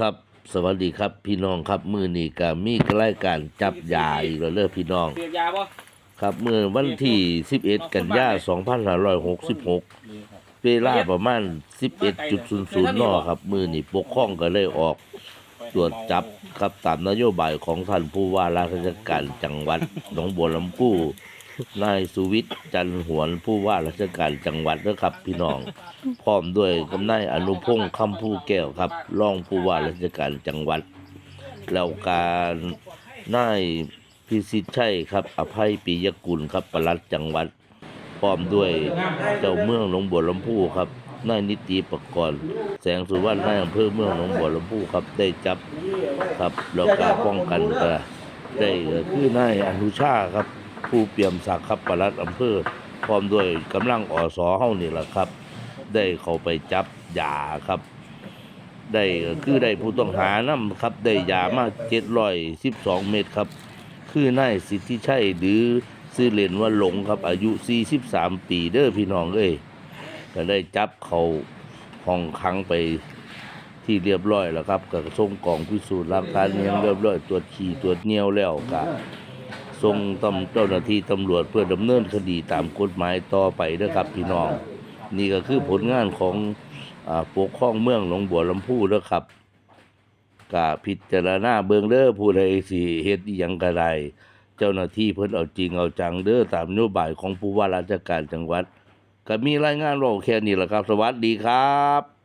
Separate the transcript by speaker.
Speaker 1: ครับ สวัสดีครับพี่น้องครับมือนี้ก็มีรายการจับยาอีกแล้วเด้อพี่น้อง
Speaker 2: เสียยาบ่
Speaker 1: ครับเมื่อวันที่ 11 กันยายน2566 เวลาประมาณ 11.00นครับ มือนี้ปกครองก็เลยออกตรวจจับครับตามนโยบายของท่านผู้ว่าราชการจังหวัดหนองบัวลำพู นายสุวิทย์จันทร์หวนผู้ว่าราชการจังหวัดนะครับ พี่น้องพร้อมด้วยกำนายอนุพงษ์คำผู้แก้วครับรองผู้ว่าราชการจังหวัด แล้วการนายพิสิทธิ์ชัยครับ อภัยปิยกุลครับประลัดจังหวัดพร้อมด้วยเจ้าเมืองหนองบัวลำพูครับนายนิติประกรณ์แสงสุวรรณนายอำเภอเมืองหนองบัวลำพูครับได้จับครับแล้วก็ป้องกันก็ได้คือนายอนุชาครับ ผู้เปี่ยมศักดิ์ครับปลัดอำเภอพร้อมด้วยกำลังอสเฮานี่แหละครับ ได้เข้าไปจับยาครับ ได้คือได้ผู้ต้องหานำครับ ได้ยามา712เม็ดครับ คือนายสิทธิชัยหรือซื้อเล่นว่าหลงครับ อายุ 43 ปีเด้อพี่น้องเอ้ยก็ได้จับเขาห้องขังไปที่เรียบร้อยแล้วครับก็ส่งกล่องพิสูจน์หลักฐานเนียงเรียบร้อยตรวจขี่ตรวจเนียวแล้วก็ ส่งตำเจ้าหน้าที่ตำรวจเพื่อดำเนินคดีตามกฎหมายต่อไปเด้อครับพี่น้อง นี่ก็คือผลงานของอปกครองเมืองหนองบัวลำพูเด้อครับกะพิจารณาเบิงเด้อผู้ใดสิเฮ็ดอิหยังก็ไดเจ้าหน้าที่เพิ่นเอาจริงเอาจังเด้อตามนโยบายของผู้ว่าราชการจังหวัด ก็มีรายงานรอแค่นี้แหละครับ สวัสดีครับ